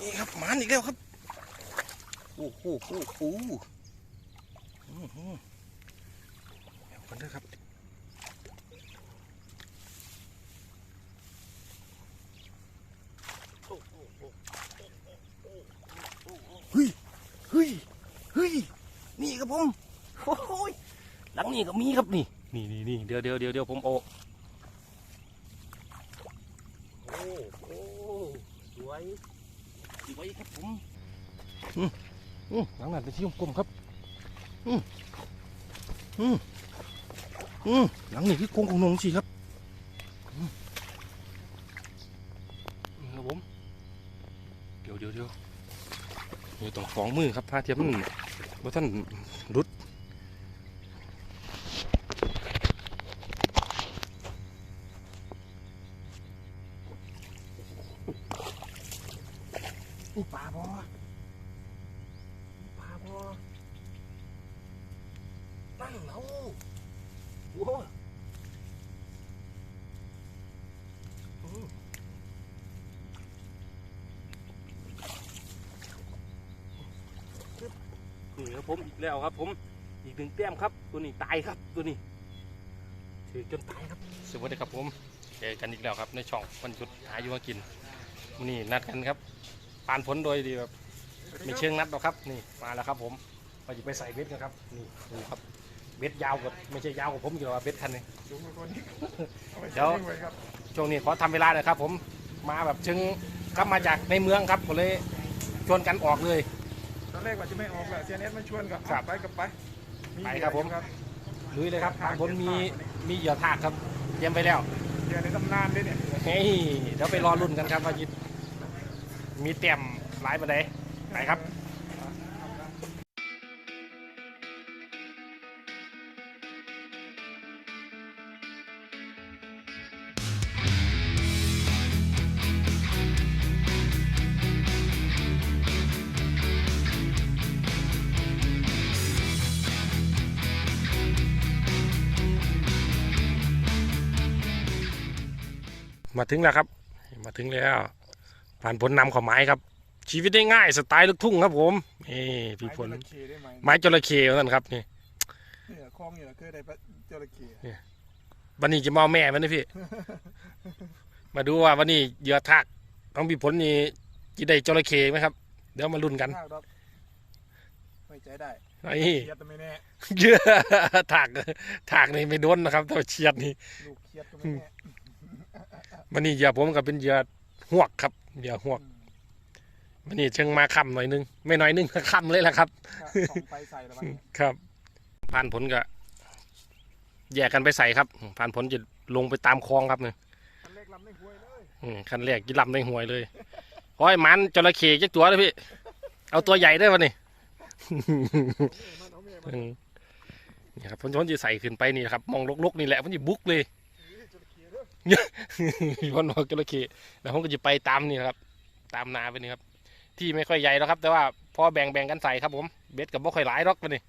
นี่ครับหมานอีกแล้วครับโอ้โหโอ้โหอื้อหือเดี๋ยวกันด้อครับเฮ้ยเฮ้ยเฮ้ยนี่ครับผมโอ้ยหลังนี้ก็มีครับนี่นี่นี่นี่เดี๋ยวเดี๋ยวเดี๋ยวเดี๋ยวผมโอาโอ้โอ้สวย สวยครับผมอืมอืมหลังนั้นเป็นที่กลมๆครับอืมอืมอืมหลังนี้คือกงของนงสิครับอืมนี่ครับผมเดี๋ยวเดี๋ยวเดี๋ยวนี่ต้องฟองมือครับพาเทียมมันว่าท่านรุดนี่ปลาบอ ปลาบอนั่นเราโอ้ยอืมนี่ครับผมอีก แล้วครับ ผมอีกหนึ่งแต้มครับ ตัวนี้ตายครับตัวนี้ถือจนตายครับ สวัสดีครับผมเจอกันอีกแล้วครับ ในช่องวันหยุดหาอยู่มากินมื้อนี่นัดกันครับปานผลโดยดีแบบมีเชิงนัดหรอกครับ นี่มาแล้วครับ ผมเราจะไปใส่เบ็ดกันครับนี่ดูครับเบ็ดยาวกับไม่ใช่ยาวกว่าผมอยู่หรอกเบ็ดคันนี้ดูมาคนนี้อาไปเดี๋ยวใส่ไครับช่วงนี้ขอทำเวลาหน่อยครับ ผมมาแบบเชิงกลับมาจากในเมืองครับก็เลยชวนกันออกเลย ตอนแรกว่าจะไม่ออกแหละเซียนเอสมาชวนก็ครับไปกับไปไปครับผมเหยื่ออยู่ครับลุยเลยครับบนมีมีเหยื่อทากครับเตรียมไปแล้วเหยื่อในตำนานด้วยเนี่ยเฮ้ยเดี๋ยวไปรอรุ่นกันครับว่าจิมีเตรียมหลายประเดไปครับ มาถึงแล้วครับ มาถึงแล้ว ผ่านผลนำของไม้ครับ ชีวิตได้ง่ายสไตล์ลูกทุ่งครับผมนี่พี่ผลไม้จระเข้ได้ไหมไม้จระเข้นั่นครับนี่เนี่ยคลองอยู่นะเคยได้ปะจระเข้วันนี้จะมาเอาแม่มันนะพี่ มาดูว่าวันนี้เหยื่อทากต้องมีผลนี่จะได้จระเข้ไหมครับ เดี๋ยวมาลุ้นกันข้าวดอกไว้ใจได้นี่เครียดแต่ไม่แน่เหยื่อทากทากนี่ไม่โดนนะครับแต่ว่าเฉียดนี่ลูกเครียดก็ไม่แน่ วันนี้เหยื่อผมก็เป็นเหยื่อหวกครับเหยื่อหวกวันนี้เชิงมาค่ำหน่อยนึง ไม่น้อยนึงค่ำเลยแหละครับถ้าส่องไฟใส่แล้วมันเนี่ยครับ ผ่านผลก็แยกกันไปใส่ครับ ผ่านผลจะลงไปตามคลองครับเนี่ยคันเล็กลำไม่ห่วยเลยอืมขั้นแรกกินลำในห่วยเลยโอ้ยมันจระเข้จักตัวเลยพี่ เอาตัวใหญ่ได้ปะนี่มันเอาแม่มันอืมนี่ครับผลผลจะใส่ขึ้นไปนี่ครับ มองลกๆนี่แหละมันจะบุกเลยจ ระเข้เด้อนอกจระเข้แล้วผมก็จะไปตามนี่นะครับ ตามนาไปนี่ครับ ที่ไม่ค่อยใหญ่แล้วครับ แต่ว่าพอแบ่งแบ่งกันใส่ครับผม เบ็ดกับบ่ค่อยหลายหรอกปนี่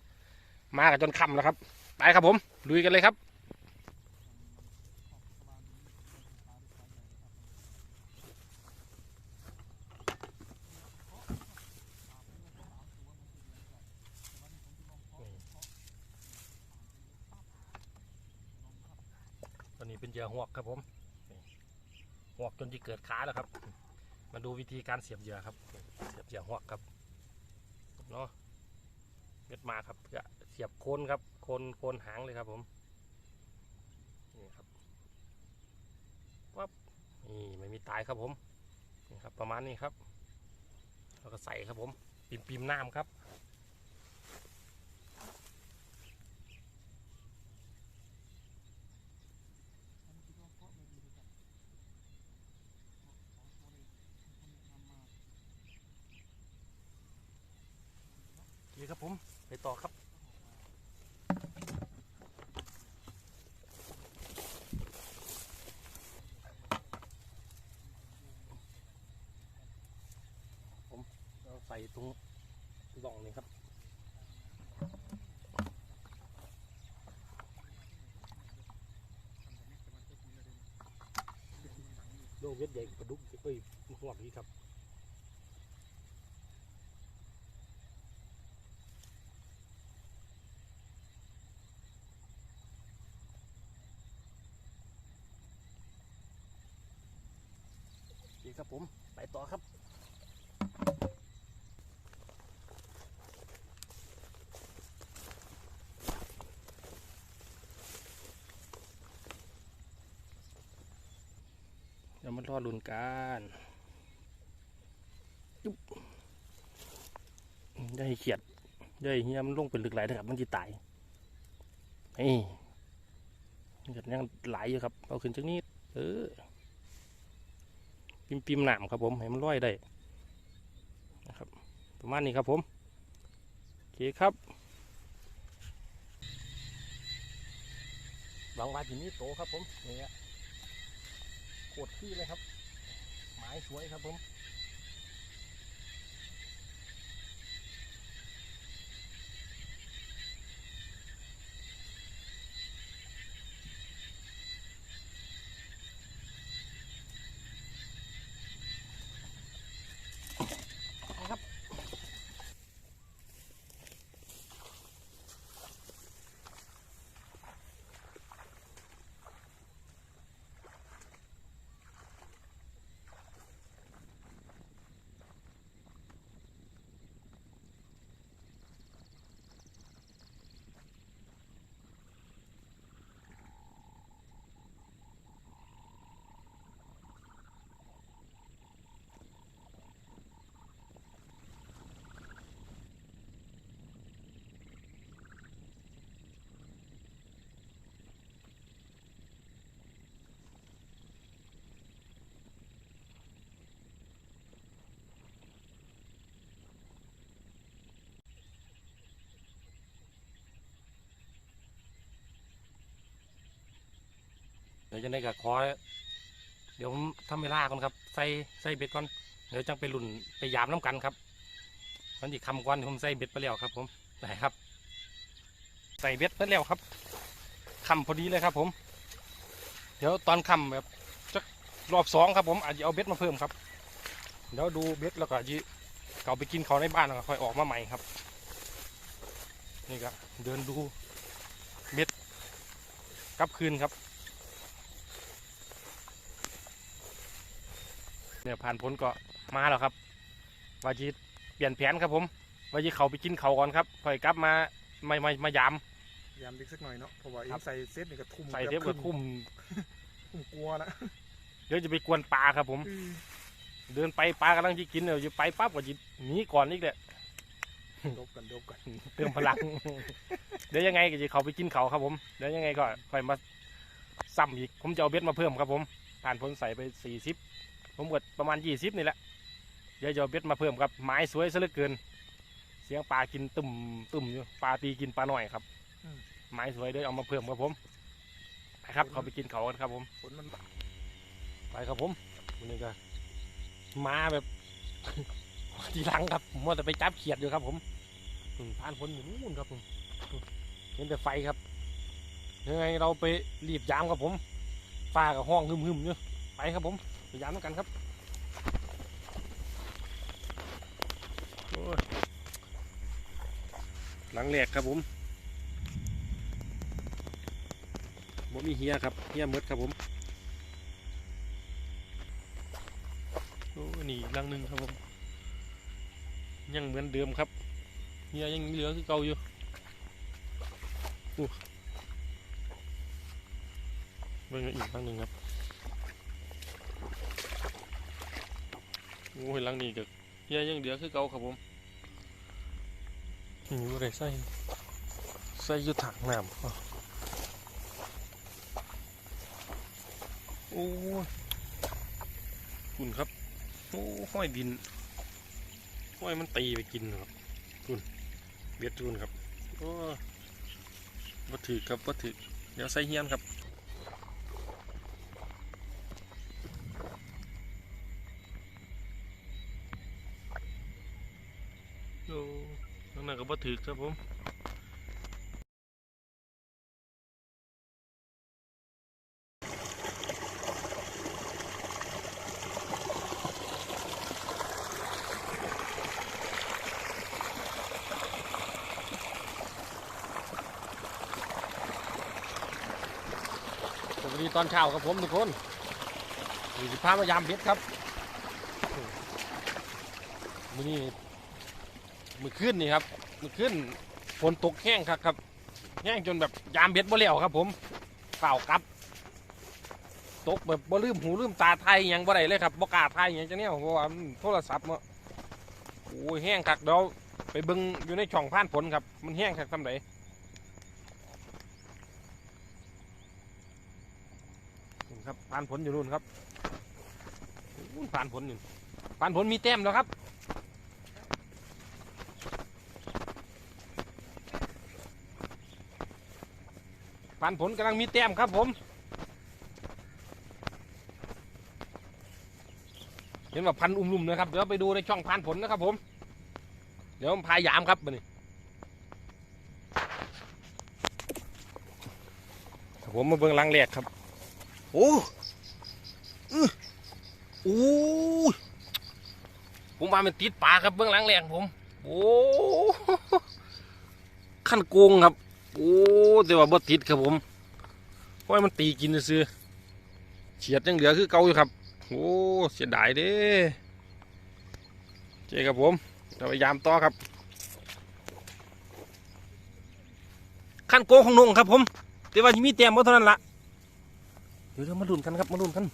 มากันจนค่ำแล้วครับ ไปครับผมลุยกันเลยครับ นี้เป็นเหยื่อหวกครับผมหวกจนที่เกิดขาแล้วครับ มาดูวิธีการเสียบเหยื่อครับ เสียบเหยื่อหวกครับเนาะเม็ดมาครับเพื่อเสียบโคนครับโคนโคนหางเลยครับผมนี่ครับปั๊บนี่ไม่มีตายครับผมนี่ครับ ประมาณนี้ครับแล้วก็ใส่ครับผมปิมปิมน้ำครับ ส่ตรงหล่องนี้ครับโลกเม็ดใหญ่ประดุกเอ้ยหอดนี้ครับดีครับผม ไปต่อครับ มารอลุ้นกันจุ๊บได้เขียดได้เฮียมันลงเป็นลึกไหลายนะครับ มันจะตายนี่เกิดยังไหลายอยู่ครับ เอาขึ้นจากนี้เออปิมปิมหนามครับผมให้มันลอยได้นะครับ ประมาณนี้ครับผมโอเคครับหวังว่าที่นี้โตครับผมนี่ฮะ โคตรขี้เลยครับไม้สวยครับผม ยวจะได้กับคอเดี๋ยวผมทำเวลาก่อนครับ ใส่ใส่เบ็ดก่อน เดี๋ยวจังไปลุ่นไปยามน้ำกันครับมันอีกคำก่อนผมใส่เบ็ดไปแล้วครับผมไหนครับ ใส่เบ็ดไปแล้วครับคำพอดีเลยครับ ผม เดี๋ยวตอนคำแบบจักรอบสองครับผมอาจจะเอาเบ็ดมาเพิ่มครับเดี๋ยวดูเบ็ดแล้วก็อาจะเก่าไปกินเขาในบ้านแล้วก็ค่อยออกมาใหม่ครับ นี่ก็เดินดูเบ็ดกลับคืนครับ เนี่ยผ่านพ้นก็มาแล้วครับว่าจะเปลี่ยนแผนครับผมว่าจะเขาไปกินเขาวก่อนครับค่อยกลับมาไม่ไม่มายามยามดึกสักหน่อยเนาะเพราะว่าครับใส่เซตนี่ก็ทุ่มใส่เทปกืกัอบบคุ้มผมกลัวละเดี๋ยวจะไปกวนปลาครับผม เดินไปปลากำลังจะกินเดี๋ยวจะไปปั๊บก็จะหนีก่อนนี่แหละดบกันดบกันเติมพลัง เดี๋ยวยังไงก็จะเขาไปกินเขาครับผม เดี๋ยวยังไงก็ค่อยมาซ้ำอีก ผมจะเอาเบ็ดมาเพิ่มครับผม ผ่านพ้นใส่ไปสี่สิบ ผมกดประมาณยี่สิบนี่แหละเดี๋ยวจะเอาเบ็ดมาเพิ่มครับไม้สวยซะเหลือเกิน เสียงปลากินตุ่มตุ่มอยู่ปลาตีกินปลาหน่อยครับไม้สวยเดี๋ยวเอามาเพิ่มครับผมไปครับเขาไปกินเขากันครับผมฝนมันไปครับผมวันนี้ก็มาแบบทีหลังครับมัวแต่ไปจับเขียดอยู่ครับ ผมอืมผ่านพ้นอยู่นู่นครับผมอืมเห็นแต่ไฟครับยังไงเราไปรีบยามครับผมฟ้ากับห้องหึมๆอยู่ไปครับผม ไปยามด้วกันครับหลังแหลกครับผมบ่มีเฮียครับเฮียหมดครับผมโอ้นี่อีกรังหนึ่งครับผม ยังเหมือนเดิมครับเฮียยังเหลือคือเก่าอยู่อู้เบิ่งอีกรังหนึ่งครับ โอ้ยรังนี้ก็เฮียยังเหลือคือเก่าครับผมนี่ว่าไรใส่ใส่อยู่ถังน้ำอ้อโอ้ยคุณครับ โอ้ห้อยดิน ห้อยมันตีไปกินครับทุนเบียดทุนครับโอ้วัตถุครับวัตถุเดี๋ยวใส่เฮียนครับโอ้ นั่นนะก็วัตถุครับผมสวัสดีตอนเช้าครับผมทุกคนนี่สิพามายามเบ็ดครับมือนี้มือขึ้นนี่ครับ มือขึ้นฝนตกแห้งครับครับแห้งจนแบบยามเบ็ดบ่แล้วครับ ผมเปล่ากลับ ตกแบบบ่ลืมหูลืมตาไทยยังบ่ได้เลยครับบ่กล้าไทยยังจังเนี้ยเพราะว่าโทรศัพท์เนาะโอ้ยแห้งคักเดี๋ยวไปเบิ่งอยู่ในช่องผ่านผลครับ มันแห้งคักทำไดนู่นครับผ่านผลอยู่นู่นครับผ่านผลอยู่ผ่านผลมีแต้มแล้วครับ ผ่านผลกำลังมีแต้มครับผม เห็นว่าพันอุ้มลุ่มนะครับ เดี๋ยวไปดูในช่องพันผลนะครับผม เดี๋ยวผมพายามครับมานี่ครับผมมาเบิ่งหลังแรกครับ โอ้อื้อโอ้ยผมว่ามันติดปลาครับเบื้องหลังแรกผม โอ้ขั้นโกงครับ โอ้แต่ว่าบ่ติดครับผมเพราะว่ามันตีกินซื้อเฉียดยังเหลือคือเก่าอยู่ครับ โอ้เสียดายเด้เจครับผมจะพยายามต่อครับ ขั้นโกงของนงครับผมแต่ว่ามีแต้มบ่เท่านั้นละเดี๋ยวเรามาลุ้นกันครับมาลุ้นกัน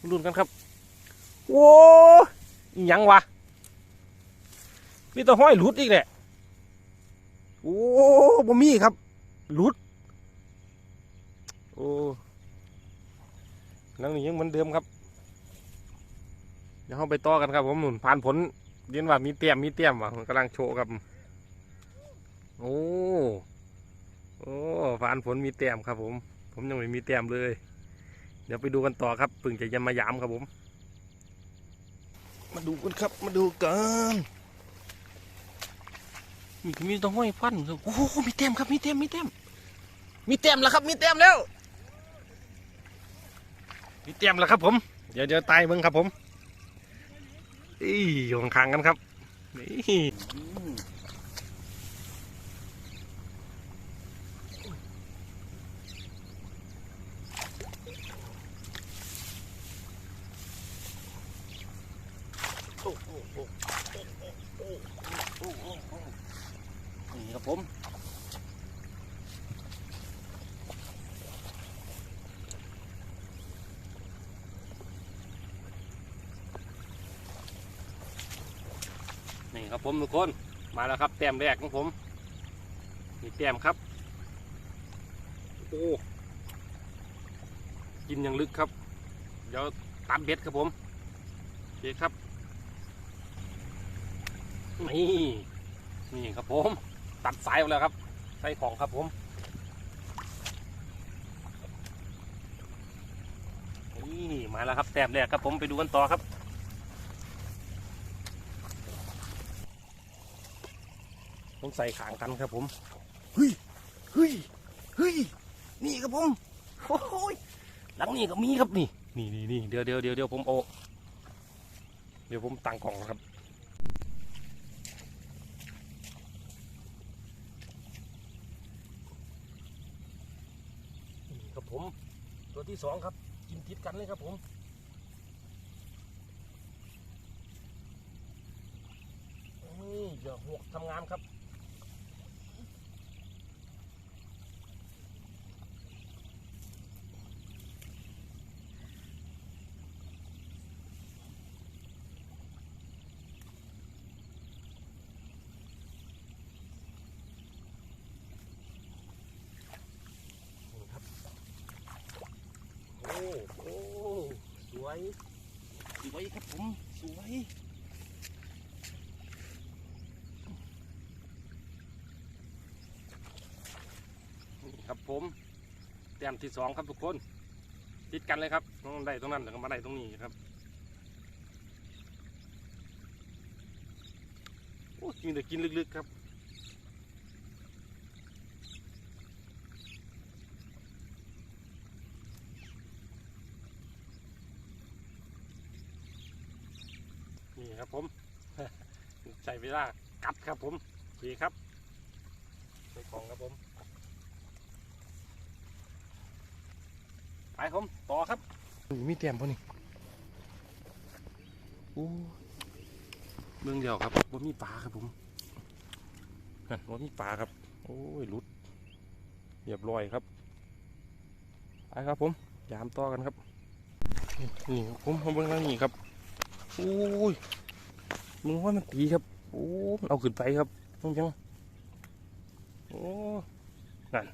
มาลุ้นกันครับโอ้ยังวะมีแตัวห้อยหลุดอีกแหละ โอ้บ่มีครับหลุด โอ้แล้วนี่ยังเหมือนเดิมครับ เดี๋ยวเราไปต่อกันครับ ผมหนุนผ่านผลเรียนว่ามีเตรียมมีเตรียมว่ะมันกำลังโชว์ครับ โอ้โอ้ผ่านผลมีเตรียมครับ ผม ผมยังไม่มีเตรียมเลย เดี๋ยวไปดูกันต่อครับเพิ่งจะยังมายามครับผม มาดูกันครับมาดูกัน มีมีต้องห้อยฟันครับโอ้โหมีเต็มครับมีเต็มมีเต็มมีเต็มแล้วครับมีเต็มแล้ว มีเตรียมแล้วครับผม เดี๋ยวเดี๋ยวตายมึงครับผมอีอยู่ข้างๆกันครับนี่โอ้โหโอ้โหโอ้โหโอ้โหโอ้โหนี่ครับผม นี่ ครับผมทุกคนมาแล้วครับแต้มแรกของผมมีแต้มครับโอ้กินอย่างลึกครับ เดี๋ยวตามเบ็ดครับผมโอเคครับนี่นี่ครับผม ตัดสายออกแล้วครับใส่ของครับผมนี่มาแล้วครับแต้มแรกครับผมไปดูกันต่อครับ ผมใส่ขางกันครับผมเฮ้ยเฮ้ยเฮ้ยนี่ครับผมโอ้ยหลังนี้ก็มีครับนี่นี่นี่นี่เดี๋ยวเดี๋ยวเดี๋ยวเดี๋ยวผมเอาเดี๋ยวผมตั้งกล่องครับนี่ครับผม ตัวที่สองครับกินติดกันเลยครับผมนี่เหยื่อหวกทำงานครับ โอ้สวย สวยครับผม สวยนี่ครับผมแต้มที่สองครับทุกคนติดกันเลยครับต้องได้ตรงนั้นแล้วก็มาได้ตรงนี้ครับโอ้กินแต่กินลึกๆครับนี่ครับผม ใส่เว ลากัดครับผมโอเคครับใส่ของครับผมไปผมต่อครับมีเตรียมพอนี่โอ้เรื่องเดียวครับว่ามีปลาครับผมนั่นว่ามีปลาครับ โอ้ยหลุดเรียบร้อยครับไปครับผมยามต่อกันครับนี่นี่ครับผมเอาเบิ่งทางนี้ครับโอ้ยมึงว่ามันตีครับ โอ้เอาขึ้นไปครับจังจังโอ้นั่น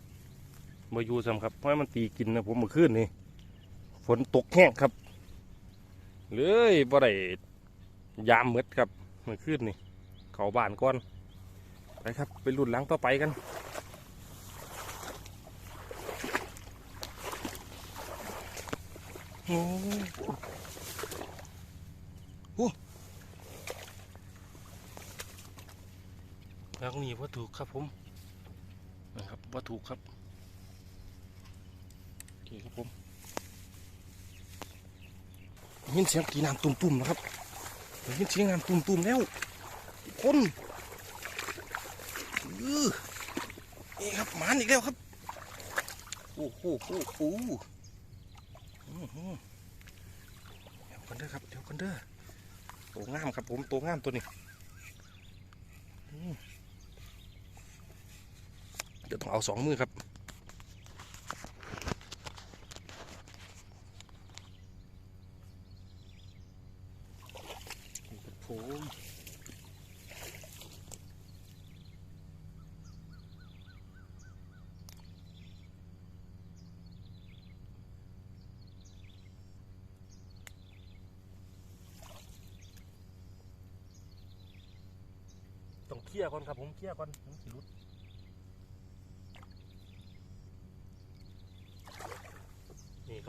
มาอยู่ซ้ำครับเพราะมันตีกินนะผมเมื่อคืนนี่ฝนตกแห้งครับเลยบ่ได้ยามมืดครับเมื่อคืนนี่เขาบ้านก่อนไปครับไปรุ่นหลังต่อไปกันโอ้โห แล้วนี่วัตถุครับผมนะครับวัตถุครับโอเคครับผมยินเสียงกีน้ำตุ่มๆนะครับยินเสียงน้ำตุ่มๆแล้วคนอื้อนี่ครับหมานอีกแล้วครับโอ้โหโอ้โหอือเดี๋ยวกันเด้อครับเดี๋ยวกันเด้อตัวงามครับผมตัวงามตัวนี้อืมี๋ยวต้องเอาสองมือครับผมต้องเคลียร์ก่อนครับผมเคลียร์ก่อนมันสิรุด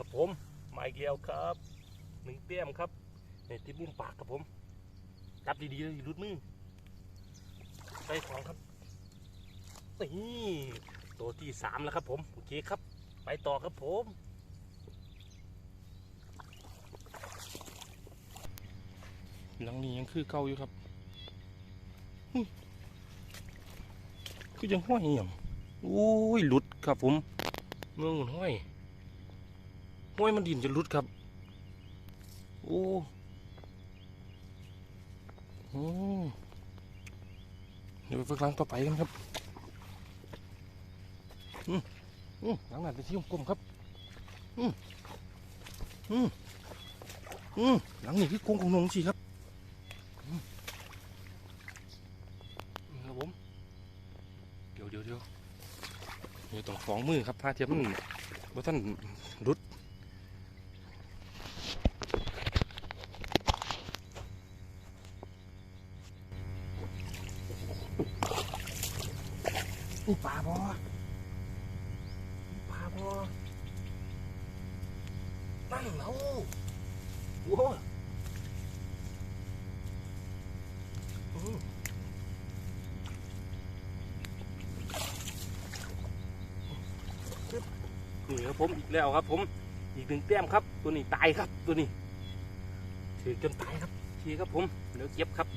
ครับผมมาอีกแล้วครับหนึ่งเตี้ยมครับนี่ที่มุมปากครับผมจับดีๆเลยรุดมือไปของครับนี่ตัวที่สามแล้วครับผมโอเคครับ ไปต่อครับผมหลังนี้ยังคือเก่าอยู่ครับคือยังห้อยอหย่างโอ้ยหลุดครับผมเมืองมันห้อย ห้อยมันดินจะหลุดครับ โอ้โอ้เดี๋ยวไปฝึกล้างต่อไปกันครับอืมอืมหลังนั้นไปที่กลมครับอืมอืมอืมหลังนี้คือโกงของนงสิครับครับผมเดี๋ยวเดี๋ยวเดี๋ยวเดี๋ยวต้องสองมือครับผ้าเทียมมันว่าท่านรุดนี่ปลาบอปลาบอ นั่นเราโว้ยอืมนี่ครับผมอีกแล้วครับผมอีกหนึ่งแต้มครับ ตัวนี้ตายครับตัวนี้ถือจนตายครับทีครับผมเดี๋ยวเก็บครับ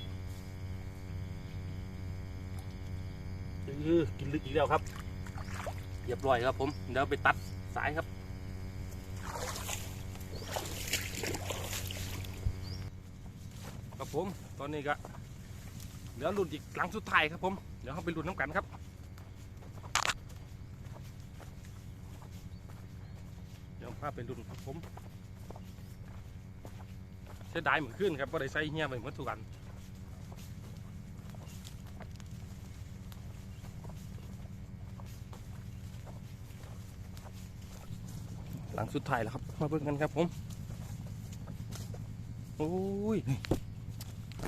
เออกินลึกอีกแล้วครับเรียบร้อยครับผมเดี๋ยวไปตัดสายครับ ครับ ผมตอนนี้ก็เหลือรุ่นอีกหลังสุดท้ายครับผมเดี๋ยวเราไปรุ่นน้ำกันครับเดี๋ยวพาไปรุ่นครับผมเสียดายเหมือนขึ้นครับว่าได้ใส่เฮียไปเหมือนทุกกันหลังสุดท้ายแล้วครับมาเบิ่งกันครับผมโอ้ย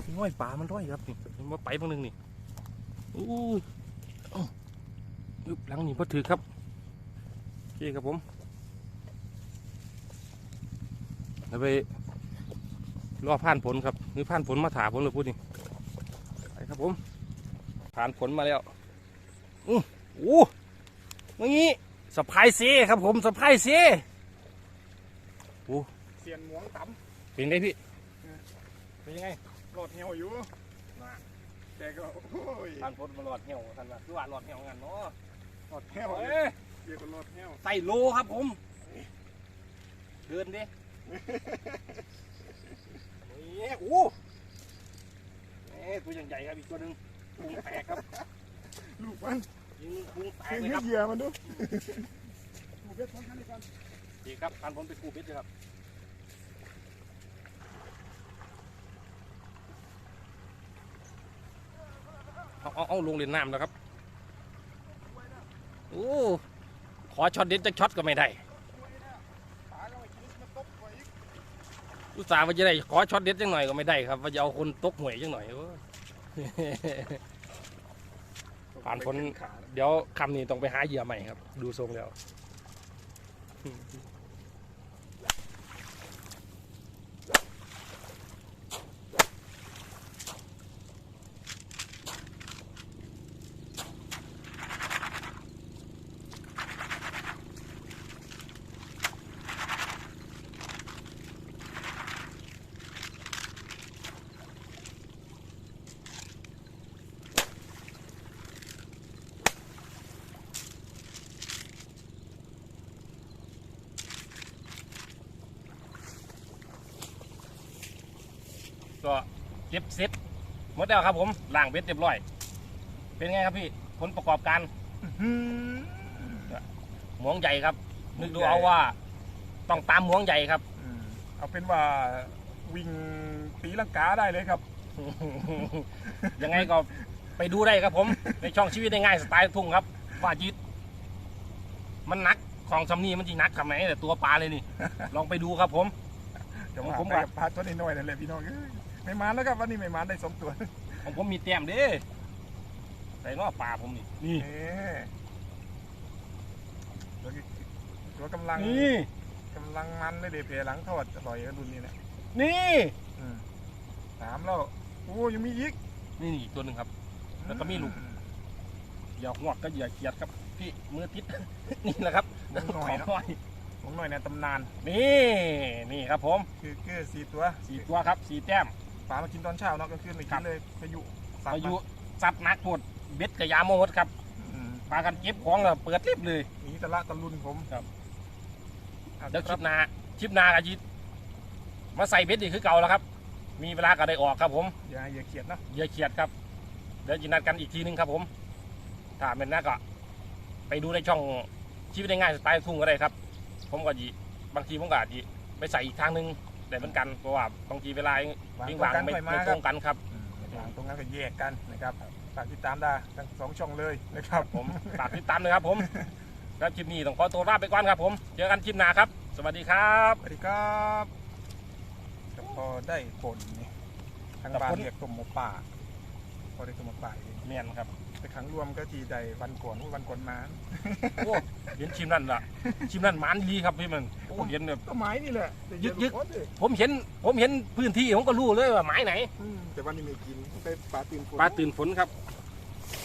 นี่น้อยปลามันร้อยครับนี่มันมาไปบางหนึงนี่โอ้ยเอ้ายุบหลังนี่พอถือครับโอเคครับผมแล้วไปรอผ่านผลครับหรือผ่านผลมาถาผลเลยพูดนี่ไปครับผม ผ่านผลมาแล้วอู้อู้เมื่อกี้สะพายเซครับผมสะพายเซเสียนหมวงต่เป็นไงพี่เป็นยังไงำ หลอดเหี่ยวอยู่แต่ก็โอ้ยผ่านผลมาหลอดเหี่ยวท่านว่าคือว่าหลอดเหี่ยวกันเนาะหลอดเหี่ยวเอ้ยเรียกว่าหลอดเหี่ยวใส่โลครับผม เดินดินี่อู้แหมตัวใหญ่ๆครับอีกตัวหนึ่งพุงแตกครับลูกมันยิงพุงแตกคือเลยให้ครับเหยื่อมันดูลูกเพชรพร้อมกันดีกันดีครับพันผมไปกูเบ็ดเลยครับ เอาเอาเอาลงเล่นน้ำแล้วครับ โอ้ ขอช็อตเด็ดจะช็อตก็ไม่ได้ อุตส่าห์ว่าจะได้ ขอช็อตเด็ดจังหน่อยก็ไม่ได้ครับ ว่าจะเอาคนตกหวยจังหน่อยโอ้ผ่านพ้นเดี๋ยวคำนี้ต้องไปหาเหยื่อใหม่ครับ ดูทรงแล้ว ก็เก็บเซ็ตหมดแล้วครับผมล่างเบ็ดเรียบร้อย เป็นไงครับพี่ผลประกอบการอืมหมวงใหญ่ครับ นึกดูเอาว่า ต้องตามหมวงใหญ่ครับอืมเอาเป็นว่าวิ่งตีลังกาได้เลยครับ ยังไงก็ไปดูได้ครับผม ในช่องชีวิตได้ง่ายสไตล์ลูกทุ่งครับว่าจิตมันหนักของสำนีมันจริงนักทำไมแต่ตัวปลาเลยนี่ ลองไปดูครับผมเดี๋ยวผมผมผมไปว่ากับปลาตัวน้อยๆนั่นแหละพี่น้องเอ้ย ไม่มาแล้วครับวันนี้ไม่มาได้สองตัวของผมมีแต้มเด้ใส่นอปลาผมนี่ นี่เอ๊ะตัวนี้ตัวกำลังนี่กำลังมันเลยเดี๋ยวเพหลังทอดอร่อยกับรุ่นนี้แหละนี่อืมสามแล้วโอ้ยังมีอีกนี่นี่อีกตัวหนึ่งครับ แล้วก็มีลูกเหยื่อหวกก็เหยื่อเขียดครับพี่มือติดนี่แหละครับหงหน่อยขเนาะงหน่อยหงหน่อยในตำนาน นี่นี่ครับผม คือคือสี่ตัวสี่ตัวครับสี่แต้ม ปลามากินตอนเช้าเนาะกลางคืนไม่ครักิบนเลยพายุสัตอาว์ยุสัตว์นักหมดเบ็ดกับยาโมดครับอืมปลากันเก็บของแล้วเปิดลิบเลย หนีตะละตะลุนผมครับ อะเดี๋ยวคครัลิบปหนาคลิปหนากับยิมาใส่เบ็ดอีกคือเก่าแล้วครับ มีเวลาก็ได้ออกครับผม อย่าอย่าเขียดเนาะเหยื่อเขียดครับ เดี๋ยวจะนัดกันอีกทีนึงครับผม ถ้าเป็นหน้าก็ ไปดูในช่องชีวิตได้ง่ายสไตล์ทุ่งก็ได้ครับ ผมก็ยีบางทีผมก็อาจจะไปใส่อีกทางนึง แต่เหมือนกันเพราะว่าบางทีเวลาวางวิ่งตรวางงกันไม่ค่อยมาไม่คตรัรบงกันครับอืมวางตรงนั้นก็แยกกันนะครับฝากติดตามได้ทั้งสองช่องเลยนะครับผมฝากติดตามเลยครับผมแล้วคลิปนี้ต้องขอตัวลาไปก่อนครับผมเจอกันคลิปหน้าครับ สวัสดีครับสวัสดีครับก็พอได้ผลนี่ทางแต่บ้านผลเรียกต้มหมูป่าพอได้ต้มหมูป่าเองเมียนครับ แต่ครั้งรวมก็ทีใดวันก่อนวันก่อนมาโอ้เห็นชิมนั่นล่ะ ชิมนั่นหมันดีครับพี่มันโอ้เห็นแบบก็ไม้นี่แหละแต่ยึกยึกโอ้ดิผมเห็น ผมเห็นพื้นที่ผมก็รู้เลยว่าหมายไหนอืมแต่วันนี้ไม่กินไปปลาตีนฝนปลาตื่นฝนครับ